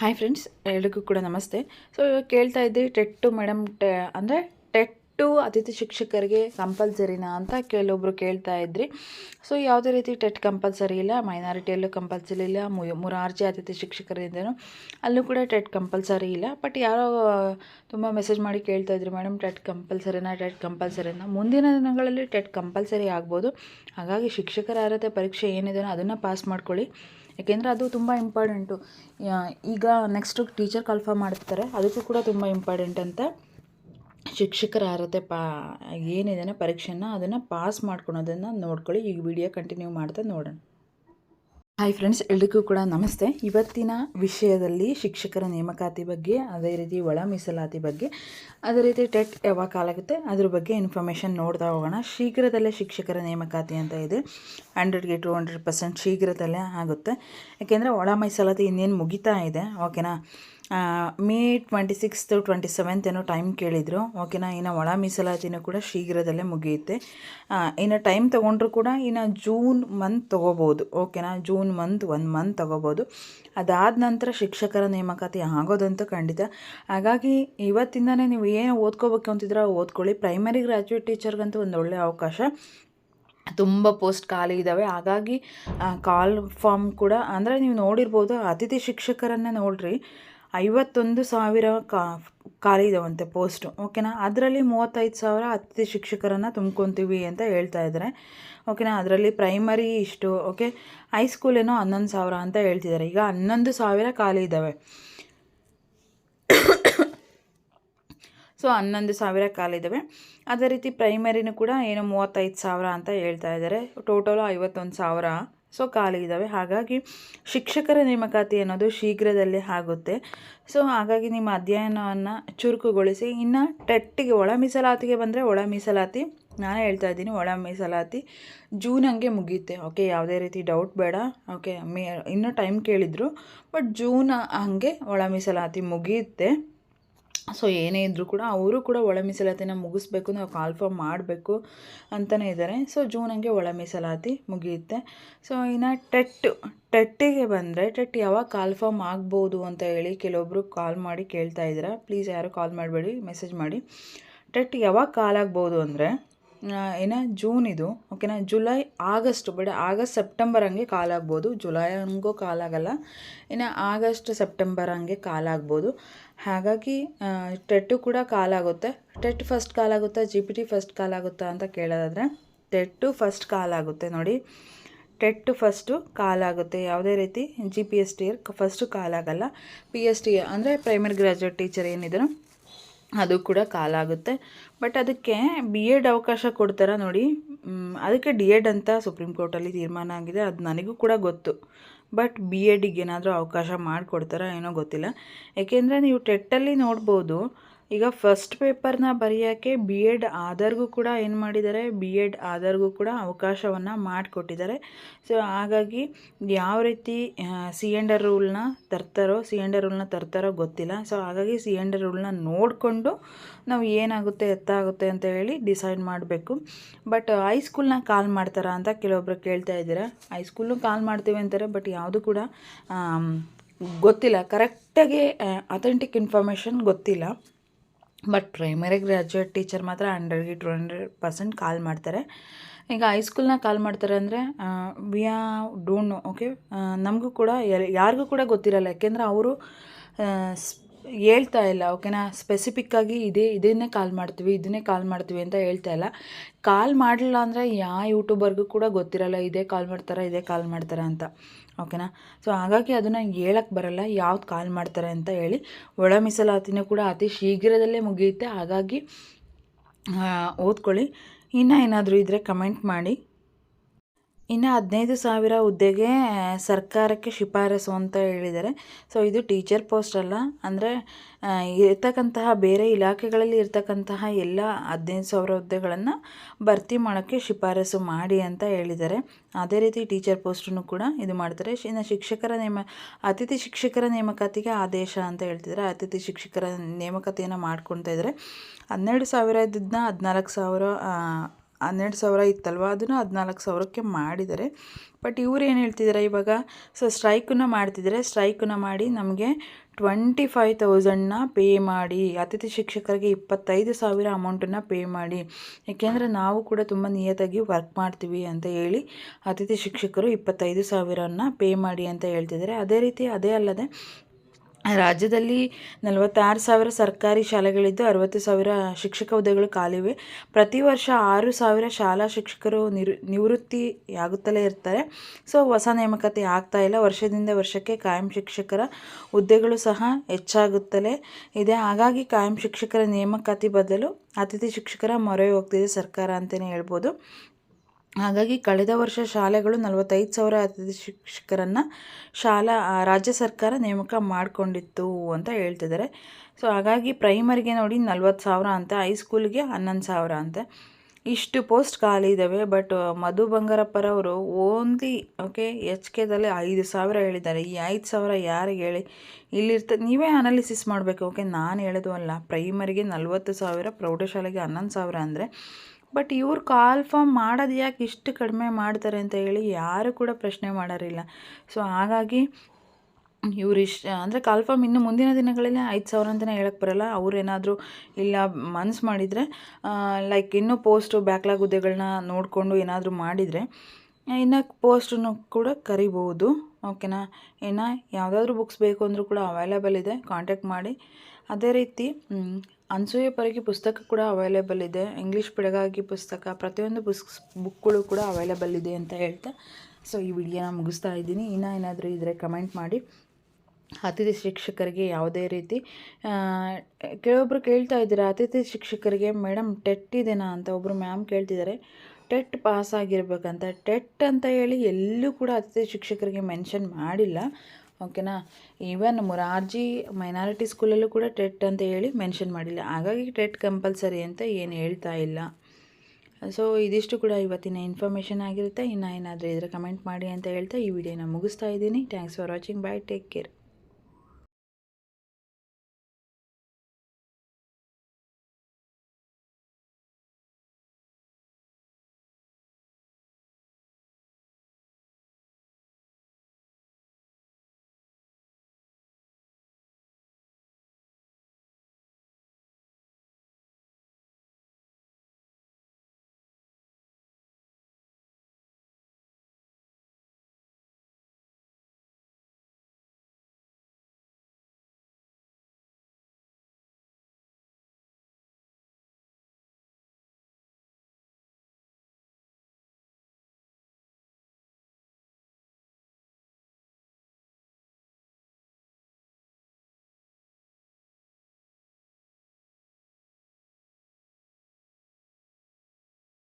Hi friends ಎಲ್ರಿಗೂ ಕೂಡ ನಮಸ್ತೆ. ಸೊ ಇವಾಗ ಕೇಳ್ತಾ ಇದ್ದೆ ಟೆಟ್ಟು ಮೇಡಮ್ ಟೆ ಅಂದರೆ ಟೆಟ್ಟು ಅತಿಥಿ ಶಿಕ್ಷಕರಿಗೆ ಕಂಪಲ್ಸರಿನಾ ಅಂತ ಕೆಲವೊಬ್ಬರು ಕೇಳ್ತಾ ಇದ್ರಿ. ಸೊ ಯಾವುದೇ ರೀತಿ ಟೆಟ್ ಕಂಪಲ್ಸರಿ ಇಲ್ಲ ಮೈನಾರಿಟಿಯಲ್ಲೂ ಕಂಪಲ್ಸರಿ ಇಲ್ಲ ಮುರಾರ್ಜಿ ಅತಿಥಿ ಶಿಕ್ಷಕರಿಂದನೂ ಅಲ್ಲೂ ಕೂಡ ಟೆಟ್ ಕಂಪಲ್ಸರಿ ಇಲ್ಲ. ಬಟ್ ಯಾರೋ, ತುಂಬ ಮೆಸೇಜ್ ಮಾಡಿ ಕೇಳ್ತಾ ಇದ್ರು ಮೇಡಮ್ ಟೆಟ್ ಕಂಪಲ್ಸರಿನಾ ಟೆಟ್ ಕಂಪಲ್ಸರಿನಾ ಮುಂದಿನ ದಿನಗಳಲ್ಲಿ ಟೆಟ್ ಕಂಪಲ್ಸರಿ ಆಗ್ಬೋದು. ಹಾಗಾಗಿ ಶಿಕ್ಷಕರ ಅರ್ಹತೆ ಪರೀಕ್ಷೆ ಏನಿದೆಯೋ ಅದನ್ನು ಪಾಸ್ ಮಾಡ್ಕೊಳ್ಳಿ. ಯಾಕೆಂದರೆ ಅದು ತುಂಬ ಇಂಪಾರ್ಟೆಂಟು ಈಗ ನೆಕ್ಸ್ಟ್ ಟೀಚರ್ ಕನ್ಫರ್ಮ್ ಮಾಡ್ತಾರೆ. ಅದಕ್ಕೂ ಕೂಡ ತುಂಬ ಇಂಪಾರ್ಟೆಂಟ್ ಅಂತ ಶಿಕ್ಷಕರ ಅರ್ಹತೆ ಪಾ, ಏನಿದೆ ಪರೀಕ್ಷೆನ ಅದನ್ನು ಪಾಸ್ ಮಾಡ್ಕೊಳೋದನ್ನು ನೋಡ್ಕೊಳ್ಳಿ. ಈಗ ವಿಡಿಯೋ ಕಂಟಿನ್ಯೂ ಮಾಡ್ತಾ ನೋಡೋಣ. ಹಾಯ್ ಫ್ರೆಂಡ್ಸ್ ಎಲ್ರಿಗೂ ಕೂಡ ನಮಸ್ತೆ. ಇವತ್ತಿನ ವಿಷಯದಲ್ಲಿ ಶಿಕ್ಷಕರ ನೇಮಕಾತಿ ಬಗ್ಗೆ, ಅದೇ ರೀತಿ ಒಳ ಮೀಸಲಾತಿ ಬಗ್ಗೆ, ಅದೇ ರೀತಿ ಟೆಟ್ ಯಾವಾಗ ಆಗುತ್ತೆ, ಅದ್ರ ಬಗ್ಗೆ ಇನ್ಫಾರ್ಮೇಷನ್ ನೋಡ್ತಾ ಹೋಗೋಣ. ಶೀಘ್ರದಲ್ಲೇ ಶಿಕ್ಷಕರ ನೇಮಕಾತಿ ಅಂತ ಇದೆ. ಹಂಡ್ರೆಡ್ಗೆ ಟು ಹಂಡ್ರೆಡ್ ಪರ್ಸೆಂಟ್ ಶೀಘ್ರದಲ್ಲೇ ಆಗುತ್ತೆ. ಯಾಕೆಂದರೆ ಒಳ ಮೀಸಲಾತಿ ಇನ್ನೇನು ಮುಗಿತಾ ಇದೆ ಓಕೆನಾ May twenty six twenty seventh ಏನೋ ಟೈಮ್ ಕೇಳಿದರು. ಓಕೆನಾ ಇನ್ನು ಒಳ ಮೀಸಲಾತಿನೂ ಕೂಡ ಶೀಘ್ರದಲ್ಲೇ ಮುಗಿಯುತ್ತೆ. ಇನ್ನು ಟೈಮ್ ತೊಗೊಂಡ್ರು ಕೂಡ ಇನ್ನು ಜೂನ್ ಮಂತ್ ತೊಗೋಬೋದು. ಓಕೆನಾ ಜೂನ್ ಮಂತ್ ಒನ್ ಮಂತ್ ತೊಗೋಬೋದು. ಅದಾದ ನಂತರ ಶಿಕ್ಷಕರ ನೇಮಕಾತಿ ಆಗೋದಂತೂ ಖಂಡಿತ. ಹಾಗಾಗಿ ಇವತ್ತಿಂದನೇ ನೀವು ಏನು ಓದ್ಕೋಬೇಕು ಅಂತಿದ್ರೆ ಓದ್ಕೊಳ್ಳಿ. ಪ್ರೈಮರಿ ಗ್ರ್ಯಾಜುಯೇಟ್ ಟೀಚರ್ಗಂತೂ ಒಂದು ಒಳ್ಳೆಯ ಅವಕಾಶ. ತುಂಬ ಪೋಸ್ಟ್ ಖಾಲಿ ಇದ್ದಾವೆ ಹಾಗಾಗಿ ಕಾಲ್ ಫಾರ್ಮ್ ಕೂಡ, ಅಂದರೆ ನೀವು ನೋಡಿರ್ಬೋದು, ಅತಿಥಿ ಶಿಕ್ಷಕರನ್ನೇ ನೋಡ್ರಿ. ಐವತ್ತೊಂದು ಸಾವಿರ ಕಾ ಖಾಲಿ ಇದಾವಂತೆ ಪೋಸ್ಟು ಓಕೆನಾ ಅದರಲ್ಲಿ ಮೂವತ್ತೈದು ಸಾವಿರ ಅತಿಥಿ ಶಿಕ್ಷಕರನ್ನು ತುಂಬ್ಕೊತೀವಿ ಅಂತ ಹೇಳ್ತಾ ಇದ್ದಾರೆ ಓಕೆನಾ ಅದರಲ್ಲಿ ಪ್ರೈಮರಿ ಇಷ್ಟು ಓಕೆ ಹೈಸ್ಕೂಲ್ ಏನೋ ಹನ್ನೊಂದು ಸಾವಿರ ಅಂತ ಹೇಳ್ತಿದ್ದಾರೆ ಈಗ ಹನ್ನೊಂದು ಸಾವಿರ ಖಾಲಿ ಇದ್ದಾವೆ ಸೊ ಹನ್ನೊಂದು ಸಾವಿರ ಕಾಲಿದ್ದಾವೆ ಅದೇ ರೀತಿ ಪ್ರೈಮರಿನೂ ಕೂಡ ಏನು ಮೂವತ್ತೈದು ಸಾವಿರ ಅಂತ ಹೇಳ್ತಾ ಇದ್ದಾರೆ ಟೋಟಲು ಐವತ್ತೊಂದು ಸಾವಿರ ಸೊ ಖಾಲಿ ಇದ್ದಾವೆ ಹಾಗಾಗಿ ಶಿಕ್ಷಕರ ನೇಮಕಾತಿ ಅನ್ನೋದು ಶೀಘ್ರದಲ್ಲೇ ಆಗುತ್ತೆ. ಸೊ ಹಾಗಾಗಿ ನಿಮ್ಮ ಅಧ್ಯಯನವನ್ನು ಚುರುಕುಗೊಳಿಸಿ. ಇನ್ನು ಟೆಟ್ಟಿಗೆ ಒಳ ಮೀಸಲಾತಿಗೆ ಬಂದರೆ ಒಳ ಮೀಸಲಾತಿ. ನಾನೇ ಹೇಳ್ತಾ ಇದ್ದೀನಿ ಒಳ ಮೀಸಲಾತಿ. ಜೂನ್ ಹಂಗೆ ಮುಗಿಯುತ್ತೆ. ಓಕೆ, ಯಾವುದೇ ರೀತಿ ಡೌಟ್ ಬೇಡ. ಓಕೆ, ಮೇ, ಇನ್ನೂ ಟೈಮ್ ಕೇಳಿದರು. ಬಟ್ ಜೂನ್ ಹಂಗೆ ಒಳ ಮೀಸಲಾತಿ ಮುಗಿಯುತ್ತೆ. ಸೊ ಏನೇ ಇದ್ದರೂ ಕೂಡ ಅವರು ಕೂಡ ಒಳ ಮೀಸಲಾತಿನ ಮುಗಿಸ್ಬೇಕು, ನಾವು ಕಾಲ್ಫಾರ್ಮ್ ಮಾಡಬೇಕು ಅಂತಲೇ ಇದ್ದಾರೆ. ಸೊ ಜೂನ್ ಹಂಗೆ ಒಳ ಮೀಸಲಾತಿ ಮುಗಿಯುತ್ತೆ. ಸೊ ಇನ್ನು ಟೆಟ್, ಟೆಟ್ಟಿಗೆ ಬಂದರೆ, ಟೆಟ್ ಯಾವಾಗ ಕಾಲ್ಫಾರ್ಮ್ ಆಗ್ಬೋದು ಅಂತ ಹೇಳಿ ಕೆಲವೊಬ್ಬರು ಕಾಲ್ ಮಾಡಿ ಕೇಳ್ತಾ ಇದ್ದೀರಾ. ಪ್ಲೀಸ್ ಯಾರು ಕಾಲ್ ಮಾಡಬೇಡಿ, ಮೆಸೇಜ್ ಮಾಡಿ. ಟೆಟ್ ಯಾವಾಗ ಕಾಲಾಗ್ಬೋದು ಅಂದರೆ ಏನ ಜೂನ್ ಇದು, ಓಕೆನಾ, July, August but August, September ಹಂಗೆ ಕಾಲಾಗ್ಬೋದು ಜುಲೈ ಹಂಗೂ ಕಾಲಾಗಲ್ಲ ಇನ್ನು ಆಗಸ್ಟ್, ಸೆಪ್ಟೆಂಬರ್ ಹಂಗೆ ಕಾಲಾಗ್ಬೋದು ಹಾಗಾಗಿ ಟೆಟ್ಟು ಕೂಡ ಕಾಲಾಗುತ್ತೆ ಟೆಟ್ ಫಸ್ಟ್ ಕಾಲಾಗುತ್ತಾ ಜಿ ಪಿ ಟಿ ಫಸ್ಟ್ ಕಾಲಾಗುತ್ತಾ ಅಂತ ಕೇಳೋದಾದರೆ ಟೆಟ್ಟು ಫಸ್ಟ್ ಕಾಲಾಗುತ್ತೆ ನೋಡಿ. ಟೆಟ್ಟು ಫಸ್ಟು ಕಾಲಾಗುತ್ತೆ ಯಾವುದೇ ರೀತಿ G P S T first ಕಾಲಾಗಲ್ಲ P S T ಅಂದರೆ ಪ್ರೈಮರಿ ಗ್ರ್ಯಾಜುಯೇಟ್ ಟೀಚರ್ ಏನಿದ್ರು, ಅದು ಕೂಡ ಕಾಲಾಗುತ್ತೆ ಬಟ್ ಅದಕ್ಕೆ ಬಿ ಎಡ್ ಅವಕಾಶ ಕೊಡ್ತಾರ ನೋಡಿ. ಅದಕ್ಕೆ ಡಿ ಎಡ್ ಅಂತ ಸುಪ್ರೀಂ ಕೋರ್ಟಲ್ಲಿ ತೀರ್ಮಾನ ಆಗಿದೆ. ಅದು ನನಗೂ ಕೂಡ ಗೊತ್ತು. ಬಟ್ ಬಿ ಎಡಿಗೆ ಏನಾದರೂ ಅವಕಾಶ ಮಾಡಿಕೊಡ್ತಾರಾ ಏನೋ ಗೊತ್ತಿಲ್ಲ. ಏಕೆಂದರೆ ನೀವು ಟೆಟ್ಟಲ್ಲಿ ನೋಡ್ಬೋದು ಈಗ ಫಸ್ಟ್ ಪೇಪರ್ನ ಬರೆಯೋಕ್ಕೆ ಬಿ ಎಡ್ ಆದರ್ಗೂ ಕೂಡ ಏನು ಮಾಡಿದ್ದಾರೆ? ಬಿ ಎಡ್ ಆದರ್ಗೂ ಕೂಡ ಅವಕಾಶವನ್ನು ಮಾಡಿಕೊಟ್ಟಿದ್ದಾರೆ. ಸೊ ಹಾಗಾಗಿ ಯಾವ ರೀತಿ ಸಿ ಎಂಡರ್ ರೂಲ್ನ ತರ್ತಾರೋ ಸಿ ಎಂಡರ್ ರೂಲ್ನ ತರ್ತಾರೋ ಗೊತ್ತಿಲ್ಲ. ಸೊ ಹಾಗಾಗಿ ಸಿ ಎಂಡರ್ ರೂಲ್ನ ನೋಡಿಕೊಂಡು ನಾವು ಏನಾಗುತ್ತೆ, ಎತ್ತಾಗುತ್ತೆ ಅಂತ ಹೇಳಿ ಡಿಸೈಡ್ ಮಾಡಬೇಕು. ಬಟ್ ಹೈಸ್ಕೂಲ್ನ ಕಾಲ್ ಮಾಡ್ತಾರಾ ಅಂತ ಕೆಲವೊಬ್ರು ಕೇಳ್ತಾ ಇದ್ದೀರಾ? ಹೈಸ್ಕೂಲ್ನು ಕಾಲ್ ಮಾಡ್ತೀವಿ ಅಂತಾರೆ ಬಟ್ ಯಾವುದು ಕೂಡ ಗೊತ್ತಿಲ್ಲ. ಕರೆಕ್ಟಾಗಿ ಅಥೆಂಟಿಕ್ ಇನ್ಫಾರ್ಮೇಷನ್ ಗೊತ್ತಿಲ್ಲ. ಬಟ್ ಪ್ರೈಮರಿ ಗ್ರ್ಯಾಜುಯೇಟ್ ಟೀಚರ್ ಮಾತ್ರ ಹಂಡ್ರೆಡ್ಗೆ ಟು ಹಂಡ್ರೆಡ್ ಪರ್ಸೆಂಟ್ ಕಾಲ್ ಮಾಡ್ತಾರೆ. ಈಗ ಹೈಸ್ಕೂಲ್ನ ಕಾಲ್ ಮಾಡ್ತಾರೆ ಅಂದರೆ ವಿ ಆ ಡೋಂಟ್ ನೋ ಓಕೆ ನಮಗೂ ಕೂಡ ಯಾರ್- ಯಾರಿಗೂ ಕೂಡ ಗೊತ್ತಿರಲ್ಲ. ಯಾಕೆಂದರೆ ಅವರು ಹೇಳ್ತಾ ಇಲ್ಲ ಓಕೆನಾ ಸ್ಪೆಸಿಫಿಕ್ಕಾಗಿ ಇದೇ ಇದನ್ನೇ ಕಾಲ್ ಮಾಡ್ತೀವಿ, ಇದನ್ನೇ ಕಾಲ್ ಮಾಡ್ತೀವಿ ಅಂತ ಹೇಳ್ತಾ ಇಲ್ಲ. ಕಾಲ್ ಮಾಡಲಿಲ್ಲ ಅಂದರೆ ಯಾವ ಯೂಟ್ಯೂಬರ್ಗೂ ಕೂಡ ಗೊತ್ತಿರಲ್ಲ, ಇದೇ ಕಾಲ್ ಮಾಡ್ತಾರೆ, ಇದೇ ಕಾಲ್ ಮಾಡ್ತಾರೆ ಅಂತ. ಓಕೆನಾ ಸೊ ಹಾಗಾಗಿ ಅದನ್ನು ಹೇಳಕ್ಕೆ ಬರಲ್ಲ, ಯಾವ್ದು ಕಾಲ್ ಮಾಡ್ತಾರೆ ಅಂತ ಹೇಳಿ. ಒಳ ಮೀಸಲಾತಿನೂ ಕೂಡ ಅತಿ ಶೀಘ್ರದಲ್ಲೇ ಮುಗಿಯುತ್ತೆ. ಹಾಗಾಗಿ ಓದ್ಕೊಳ್ಳಿ. ಇನ್ನೂ ಏನಾದರೂ ಇದ್ದರೆ ಕಮೆಂಟ್ ಮಾಡಿ. ಇನ್ನು ಹದಿನೈದು ಸಾವಿರ ಹುದ್ದೆಗೆ ಸರ್ಕಾರಕ್ಕೆ ಶಿಫಾರಸು ಅಂತ ಹೇಳಿದ್ದಾರೆ. ಸೊ, ಇದು ಟೀಚರ್ ಪೋಸ್ಟ್ ಅಲ್ಲ. ಅಂದರೆ ಇರ್ತಕ್ಕಂತಹ ಬೇರೆ ಇಲಾಖೆಗಳಲ್ಲಿ ಇರ್ತಕ್ಕಂತಹ ಎಲ್ಲ ಹದಿನೈದು ಸಾವಿರ ಹುದ್ದೆಗಳನ್ನು ಭರ್ತಿ ಮಾಡೋಕ್ಕೆ ಶಿಫಾರಸು ಮಾಡಿ ಅಂತ ಹೇಳಿದ್ದಾರೆ. ಅದೇ ರೀತಿ ಟೀಚರ್ ಪೋಸ್ಟನ್ನು ಕೂಡ ಇದು ಮಾಡ್ತಾರೆ. ಇನ್ನು ಶಿಕ್ಷಕರ ನೇಮ, ಅತಿಥಿ ಶಿಕ್ಷಕರ ನೇಮಕಾತಿಗೆ ಆದೇಶ ಅಂತ ಹೇಳ್ತಿದ್ದಾರೆ. ಅತಿಥಿ ಶಿಕ್ಷಕರ ನೇಮಕಾತಿಯನ್ನು ಮಾಡ್ಕೊಳ್ತಾ ಇದ್ದಾರೆ. ಹನ್ನೆರಡು ಸಾವಿರ ಇದ್ದನ್ನ ಹದಿನಾಲ್ಕು ಸಾವಿರ ಹನ್ನೆರಡು ಸಾವಿರ ಇತ್ತಲ್ವ? ಅದನ್ನು ಹದಿನಾಲ್ಕು ಸಾವಿರಕ್ಕೆ ಮಾಡಿದ್ದಾರೆ. ಬಟ್ ಇವ್ರು ಏನು ಹೇಳ್ತಿದ್ದಾರೆ ಇವಾಗ? ಸೊ ಸ್ಟ್ರೈಕನ್ನು ಮಾಡ್ತಿದ್ದಾರೆ. ಸ್ಟ್ರೈಕನ್ನು ಮಾಡಿ ನಮಗೆ ಟ್ವೆಂಟಿ ಫೈವ್ ತೌಸಂಡನ್ನ ಪೇ ಮಾಡಿ, ಅತಿಥಿ ಶಿಕ್ಷಕರಿಗೆ ಇಪ್ಪತ್ತೈದು ಸಾವಿರ ಅಮೌಂಟನ್ನು ಪೇ ಮಾಡಿ. ಏಕೆಂದರೆ ನಾವು ಕೂಡ ತುಂಬ ನಿಯತ್ತಾಗಿ ವರ್ಕ್ ಮಾಡ್ತೀವಿ ಅಂತ ಹೇಳಿ ಅತಿಥಿ ಶಿಕ್ಷಕರು ಇಪ್ಪತ್ತೈದು ಸಾವಿರನ ಪೇ ಮಾಡಿ ಅಂತ ಹೇಳ್ತಿದ್ದಾರೆ. ಅದೇ ರೀತಿ, ಅದೇ ಅಲ್ಲದೆ ರಾಜ್ಯದಲ್ಲಿ ನಲವತ್ತಾರು ಸಾವಿರ ಸರ್ಕಾರಿ ಶಾಲೆಗಳಿದ್ದು ಅರವತ್ತು ಸಾವಿರ ಶಿಕ್ಷಕ ಹುದ್ದೆಗಳು ಖಾಲಿವೆ. ಪ್ರತಿ ವರ್ಷ ಆರು ಸಾವಿರ ಶಾಲಾ ಶಿಕ್ಷಕರು ನಿರು, ನಿವೃತ್ತಿಯಾಗುತ್ತಲೇ ಇರ್ತಾರೆ. ಸೊ, ಹೊಸ ನೇಮಕಾತಿ ಆಗ್ತಾ ಇಲ್ಲ. ವರ್ಷದಿಂದ ವರ್ಷಕ್ಕೆ ಕಾಯಂ ಶಿಕ್ಷಕರ ಹುದ್ದೆಗಳು ಸಹ ಹೆಚ್ಚಾಗುತ್ತಲೇ ಇದೆ. ಹಾಗಾಗಿ ಕಾಯಂ ಶಿಕ್ಷಕರ ನೇಮಕಾತಿ ಬದಲು ಅತಿಥಿ ಶಿಕ್ಷಕರ ಮೊರೆ ಹೋಗ್ತಿದೆ ಸರ್ಕಾರ ಅಂತಲೇ ಹೇಳ್ಬೋದು. ಹಾಗಾಗಿ ಕಳೆದ ವರ್ಷ ಶಾಲೆಗಳು ನಲವತ್ತೈದು ಸಾವಿರ ಅತಿಥಿ ಶಿಕ್ಷಕರನ್ನು ಶಾಲಾ ರಾಜ್ಯ ಸರ್ಕಾರ ನೇಮಕ ಮಾಡಿಕೊಂಡಿತ್ತು ಅಂತ ಹೇಳ್ತಿದ್ದಾರೆ. ಸೊ, ಹಾಗಾಗಿ ಪ್ರೈಮರಿಗೆ ನೋಡಿ ನಲ್ವತ್ತು ಸಾವಿರ ಅಂತ ಹೈಸ್ಕೂಲ್ಗೆ ಹನ್ನೊಂದು ಸಾವಿರ ಅಂತೆ. ಇಷ್ಟು ಪೋಸ್ಟ್ ಖಾಲಿ ಇದ್ದಾವೆ ಬಟ್, ಮಧು ಬಂಗಾರಪ್ಪರವರು ಓನ್ಲಿ, ಓಕೆ, ಎಚ್ ಕೆದಲ್ಲಿ ಐದು ಸಾವಿರ ಹೇಳಿದ್ದಾರೆ. ಈ ಐದು ಸಾವಿರ ಯಾರಿಗೆ ಹೇಳಿ? ಇಲ್ಲಿರ್ತ, ನೀವೇ ಅನಾಲಿಸಿಸ್ ಮಾಡಬೇಕು, ಓಕೆ? ನಾನು ಹೇಳೋದು ಅಲ್ಲ, ಪ್ರೈಮರಿಗೆ ನಲ್ವತ್ತು ಸಾವಿರ, ಪ್ರೌಢಶಾಲೆಗೆ ಹನ್ನೊಂದು ಸಾವಿರ ಅಂದರೆ ಬಟ್ ಇವ್ರು ಕಾಲ್ ಫಾರ್ಮ್ ಮಾಡೋದು ಯಾಕೆ ಇಷ್ಟು ಕಡಿಮೆ ಮಾಡ್ತಾರೆ ಅಂತ ಹೇಳಿ ಯಾರು ಕೂಡ ಪ್ರಶ್ನೆ ಮಾಡೋರಿಲ್ಲ. ಸೊ ಹಾಗಾಗಿ ಇವ್ರು ಇಷ್ಟು, ಅಂದರೆ ಕಾಲ್ ಫಾರ್ಮ್ ಇನ್ನು ಮುಂದಿನ ದಿನಗಳಲ್ಲಿ ಐದು ಸಾವಿರ ಅಂತಲೇ ಹೇಳಕ್ಕೆ ಬರಲ್ಲ. ಅವ್ರೇನಾದರೂ ಇಲ್ಲ ಮನ್ಸು ಮಾಡಿದರೆ ಲೈಕ್ ಇನ್ನೂ ಪೋಸ್ಟು ಬ್ಯಾಕ್ಲಾಗ್ ಹುದ್ದೆಗಳನ್ನ ನೋಡಿಕೊಂಡು ಏನಾದರೂ ಮಾಡಿದರೆ, ಇನ್ನು ಪೋಸ್ಟನ್ನು ಕೂಡ ಕರಿಬೋದು. ಓಕೆನಾ ಇನ್ನು ಯಾವುದಾದ್ರೂ ಬುಕ್ಸ್ ಬೇಕು ಅಂದರೂ ಕೂಡ ಅವೈಲೇಬಲ್ ಇದೆ. ಕಾಂಟ್ಯಾಕ್ಟ್ ಮಾಡಿ. ಅದೇ ರೀತಿ ಅನ್ಸೂಯ ಪರಿಗೆ ಪುಸ್ತಕ ಕೂಡ ಅವೈಲೇಬಲ್ ಇದೆ. ಇಂಗ್ಲೀಷ್ ಬೆಳಗಾಗಿ ಪುಸ್ತಕ, ಪ್ರತಿಯೊಂದು ಬುಕ್ಸ್ ಬುಕ್ಗಳು ಕೂಡ ಅವೈಲೇಬಲ್ ಇದೆ ಅಂತ ಹೇಳ್ತಾ. ಸೊ ಈ ವಿಡಿಯೋನ ಮುಗಿಸ್ತಾ ಇದ್ದೀನಿ. ಇನ್ನೂ ಏನಾದರೂ ಇದ್ದರೆ ಕಮೆಂಟ್ ಮಾಡಿ. ಅತಿಥಿ ಶಿಕ್ಷಕರಿಗೆ ಯಾವುದೇ ರೀತಿ ಕೆಲವೊಬ್ಬರು ಕೇಳ್ತಾ ಇದ್ದೀರಾ, ಅತಿಥಿ ಶಿಕ್ಷಕರಿಗೆ ಮೇಡಮ್ ಟೆಟ್ ಇದೆನಾ? ಅಂತ ಒಬ್ಬರು ಮ್ಯಾಮ್ ಕೇಳ್ತಿದ್ದಾರೆ. ಟೆಟ್ ಪಾಸ್ ಆಗಿರ್ಬೇಕಂತ ಟೆಟ್ ಅಂತ ಹೇಳಿ ಎಲ್ಲೂ ಕೂಡ ಅತಿಥಿ ಶಿಕ್ಷಕರಿಗೆ ಮೆನ್ಷನ್ ಮಾಡಿಲ್ಲ. ಓಕೆನಾ? ಈವನ್ ಮೊರಾರ್ಜಿ ಮೈನಾರಿಟಿ ಸ್ಕೂಲಲ್ಲೂ ಕೂಡ ಟೆಟ್ ಅಂತ ಹೇಳಿ ಮೆನ್ಷನ್ ಮಾಡಿಲ್ಲ. ಹಾಗಾಗಿ ಟೆಟ್ ಕಂಪಲ್ಸರಿ ಅಂತ ಏನು ಹೇಳ್ತಾ ಇಲ್ಲ. ಸೊ ಇದಿಷ್ಟು ಕೂಡ ಇವತ್ತಿನ ಇನ್ಫಾರ್ಮೇಷನ್ ಆಗಿರುತ್ತೆ. ಇನ್ನು ಏನಾದರೂ ಇದ್ರೆ ಕಮೆಂಟ್ ಮಾಡಿ ಅಂತ ಹೇಳ್ತಾ ಈ ವಿಡಿಯೋನ ಮುಗಿಸ್ತಾ ಇದ್ದೀನಿ. Thanks for watching bye take care